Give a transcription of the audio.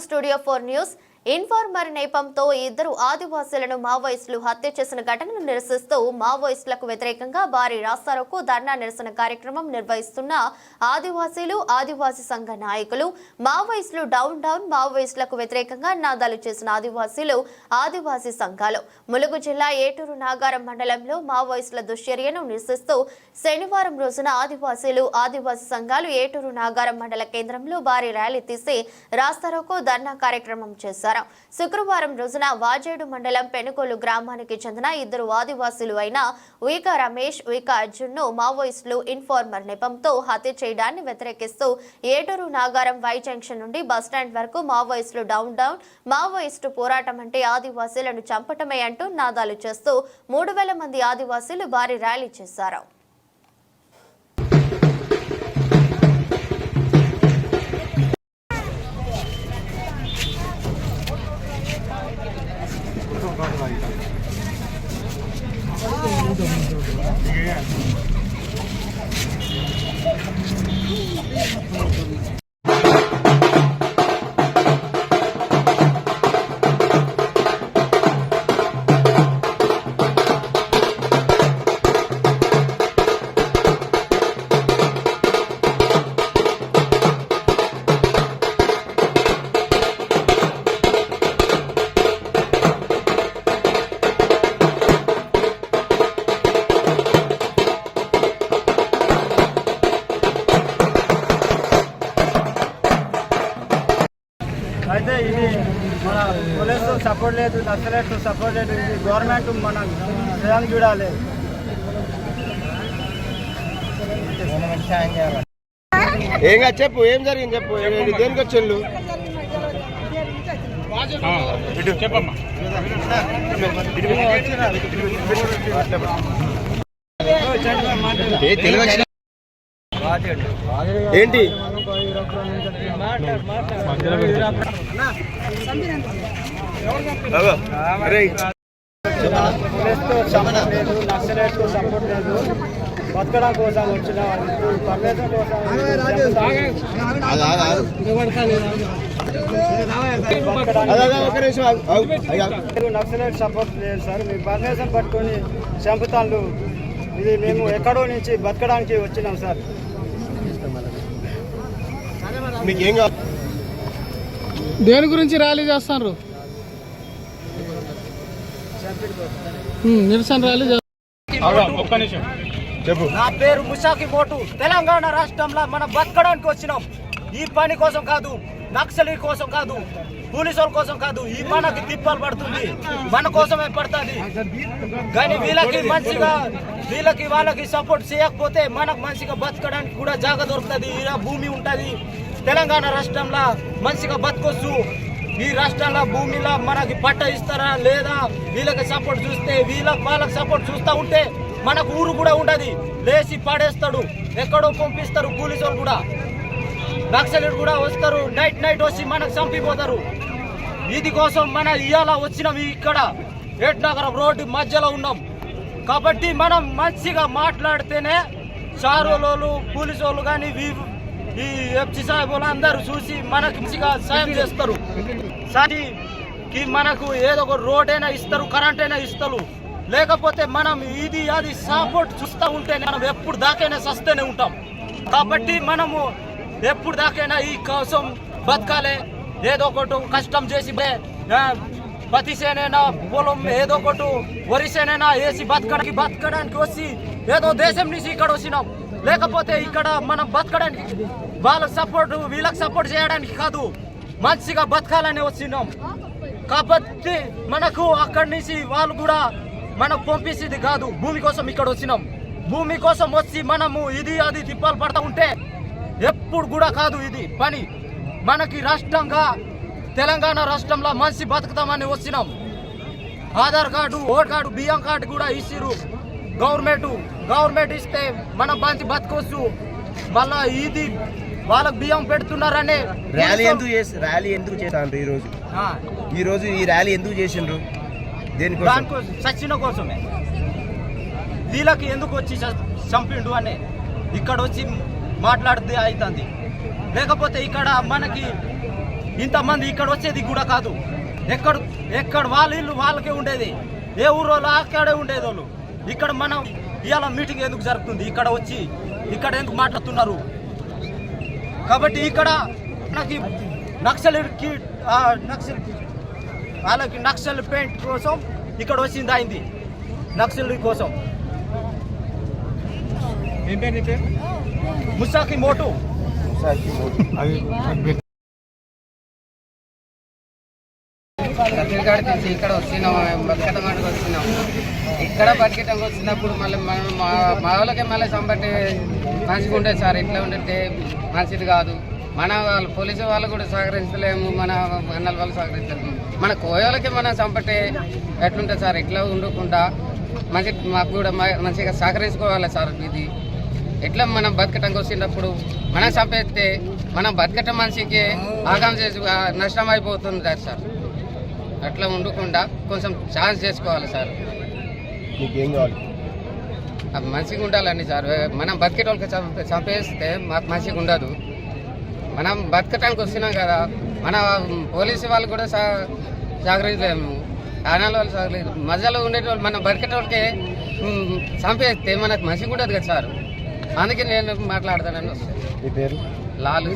Studio 4 News. Informer నేపంతో ఇద్దరు ఆదివాసులను మావోయిస్టులు హత్య చేసిన ఘటనను నిరసిస్తూ మావోయిస్టులకు వ్యతిరేకంగా భారీ రాస్తారోకు ధర్నా నిరసన కార్యక్రమం నిర్వహిస్తున్న ఆదివాసీలు ఆదివాసీ సంఘ నాయకులు మావోయిస్టులు డౌన్ డౌన్ మావోయిస్టులకు వ్యతిరేకంగా నాదాలు చేసిన ఆదివాసీలు ఆదివాసీ సంఘాలు. ములుగు జిల్లా ఏటూరు నాగారం మండలంలో మావోయిస్టుల దుశ్చర్యను నిరసిస్తూ శనివారం రోజున ఆదివాసీలు ఆదివాసీ సంఘాలు ఏటూరు నాగారం మండల కేంద్రంలో భారీ ర్యాలీ తీసి రాస్తారోకు ధర్నా కార్యక్రమం చేశారు. శుక్రవారం. రోజున వాజేడు మండలం పెనుకోలు గ్రామానికి చెందిన ఇద్దరు ఆదివాసులు అయిన ఉయిక రమేష్ ఉయిక అర్జున్ను మావోయిస్టులు ఇన్ఫార్మర్ నెపంతో హత్య చేయడాన్ని వ్యతిరేకిస్తూ ఏటూరు నాగారం వై జంక్షన్ నుండి బస్టాండ్ వరకు మావోయిస్టులు డౌన్ డౌన్ మావోయిస్టు పోరాటం అంటే ఆదివాసీలను చంపటమే అంటూ నాదాలు చేస్తూ మూడు వేల మంది ఆదివాసీలు భారీ ర్యాలీ చేశారు. Makanan. సపోర్ట్ లేదు నక్సలైట్ సపోర్ట్ లేదు గవర్నమెంట్ మన చేయాలని చూడాలి. ఏం కాదు చెప్పు ఏం జరిగింది చెప్పు? దేనికి వచ్చిండు చెప్పమ్మా ఏంటి? సపోర్ట్ లేదు నక్సలైట్ సపోర్ట్ లేదు బతకడం కోసం వచ్చిన ఇప్పుడు పర్మిషన్ కోసం ఆగు, సపోర్ట్ లేదు సార్ మీ పర్మిషన్ పట్టుకొని చంపుతాళ్ళు ఇది మేము ఎక్కడో నుంచి బతకడానికి వచ్చినాం సార్ మీకు ఏం కావాలి దేని గురించి ర్యాలీ చేస్తారు నిరసన ర్యాలీ చేస్తారు ఒక్క నిమిషం. చెప్పు. నా పేరు ముషాకి మోటు. తెలంగాణ రాష్ట్రంలో మనం బతకడానికి వచ్చినాం. ఈ పని కోసం కాదు నక్సలీ కోసం కాదు పోలీసు వాళ్ళ కోసం కాదు ఈ మనకి తిప్పలు పడుతుంది. మన కోసమే పడుతుంది. కానీ వీళ్ళకి మంచిగా వీళ్ళకి వాళ్ళకి సపోర్ట్ చేయకపోతే మనకు మంచిగా బతకడానికి కూడా జాగ దొరుకుతుంది. ఈడ భూమి ఉంటది. తెలంగాణ రాష్ట్రంలో మంచిగా బతకొచ్చు. ఈ రాష్ట్రంలో భూమిలో మనకి పట్ట ఇస్తారా లేదా? వీళ్ళకి సపోర్ట్ చూస్తే వీళ్ళకి వాళ్ళకి సపోర్ట్ చూస్తూ ఉంటే మనకు ఊరు కూడా ఉండదు. లేచి పాడేస్తాడు. ఎక్కడో పంపిస్తారు పోలీసులు కూడా. నక్సలీలు కూడా వస్తారు. నైట్ నైట్ వచ్చి మనకు చంపిపోతారు. ఇది కోసం మన ఇవాళ వచ్చినాం ఇక్కడ. ఏట్నగరం రోడ్డు మధ్యలో ఉన్నాం. కాబట్టి మనం మంచిగా మాట్లాడితేనే సారోలు పోలీసు వాళ్ళు కానీ ఈ ఎఫ్సి సాహెబులు అందరూ చూసి మనకి మంచిగా సాయం చేస్తారు. సాటికి మనకు ఏదో ఒక రోడ్ అయినా ఇస్తారు కరెంట్ అయినా ఇస్తారు. లేకపోతే మనం ఇది అది సపోర్ట్ చూస్తూ ఉంటే మనం ఎప్పుడు దాకైనా సస్తేనే ఉంటాం. కాబట్టి మనము ఎప్పుడు దాకైనా ఈ కోసం బతకాలి. ఏదో ఒకటి కష్టం చేసి బే- పొలం ఏదో ఒకటి వరిసేనైనా వేసి బతకడానికి బతకడానికి వచ్చి ఏదో దేశం నుంచి ఇక్కడ వచ్చినాం లేకపోతే ఇక్కడ మనం బతకడానికి వాళ్ళకి సపోర్ట్ వీళ్ళకి సపోర్ట్ చేయడానికి కాదు మంచిగా బతకాలని వచ్చినాం. కాబట్టి మనకు అక్కడి నుంచి వాళ్ళు కూడా మనకు పంపించేది కాదు భూమి కోసం ఇక్కడ వచ్చినాం. భూమి కోసం వచ్చి మనము ఇది అది తిప్పాలు పడతా ఉంటే ఎప్పుడు కూడా కాదు ఇది పని. మనకి రాష్ట్రంగా తెలంగాణ రాష్ట్రంలో మంచి బతుకుతామని వచ్చినాం. ఆధార్ కార్డు ఓటర్ కార్డు బియ్యం కార్డు కూడా ఇచ్చిరు గవర్నమెంట్. గవర్నమెంట్ ఇస్తే మనం మంచి బతకొచ్చు. మళ్ళా ఇది వాళ్ళకి బియ్యం పెడుతున్నారనే ర్యాలీ ఎందుకు చేసి ర్యాలీ ఎందుకు చేశారు ఈ రోజు ఆ, ఈ రోజు ఈ ర్యాలీ ఎందుకు చేసిండ్రు? దేనికోసం? చచ్చిన కోసమే. వీళ్ళకి ఎందుకు వచ్చి చంపిండు అని ఇక్కడ వచ్చి మాట్లాడితే అవుతుంది లేకపోతే ఇక్కడ మనకి ఇంతమంది ఇక్కడ వచ్చేది కూడా కాదు. ఎక్కడ ఎక్కడ వాళ్ళ ఇల్లు వాళ్ళకే ఉండేది. ఏ ఊరు వాళ్ళు అక్కడే ఉండేది వాళ్ళు ఇక్కడ మనం ఇవాళ మీటింగ్ ఎందుకు జరుగుతుంది? ఇక్కడ వచ్చి ఇక్కడ ఎందుకు మాట్లాడుతున్నారు? కాబట్టి ఇక్కడ మనకి నక్సల్కి నక్సల్ వాళ్ళకి నక్సల్ పెయింట్ కోసం ఇక్కడ వచ్చింది అయింది. నక్సల్ కోసం. ముసాకి మోటు. ఛత్తీస్గఢ్ నుంచి ఇక్కడ వచ్చినాం బతికటమాటకు వచ్చినాం. ఇక్కడ బతికటంకి వచ్చినప్పుడు మళ్ళీ మనం మా మా వాళ్ళకే మళ్ళీ సంబట్టి మంచిగా ఉండేది సార్ ఇట్లా ఉంటే మంచిది కాదు. మన వాళ్ళు పోలీసు వాళ్ళు కూడా సహకరించలేము మన అన్నల వాళ్ళు సహకరించలేము. మన కోయోళ్ళకి మనం చంపటే ఎట్లుంటుంది సార్ ఇట్లా ఉండకుండా మంచి మాకు కూడా మ- మంచిగా సహకరించుకోవాలి సార్ ఇది. ఎట్లా మనం బతకటంకి వచ్చినప్పుడు మనం చంపేస్తే మనం బతకటం మనిషికి ఆకాంక్ష చేసి నష్టం అయిపోతుంది కదా సార్. అట్లా ఉండకుండా కొంచెం ఛాన్స్ చేసుకోవాలి సార్. నీకేం కావాలి? అది మంచిగా ఉండాలండి సార్. మనం బతికేటోళ్ళకి చంపే చంపేస్తే మాకు మంచిగా ఉండదు. మనం బతకటానికి వస్తున్నాం కదా. మన పోలీసు వాళ్ళు కూడా సహ సహకరించలేము. ఆనాల వాళ్ళు సహకరించలేదు మధ్యలో ఉండేటోళ్ళు మనం బతికేటోళ్ళకి చంపేస్తే మనకు మంచిగా ఉండదు కదా సార్. అందుకే నేను మాట్లాడతానని వస్తాను లాలు.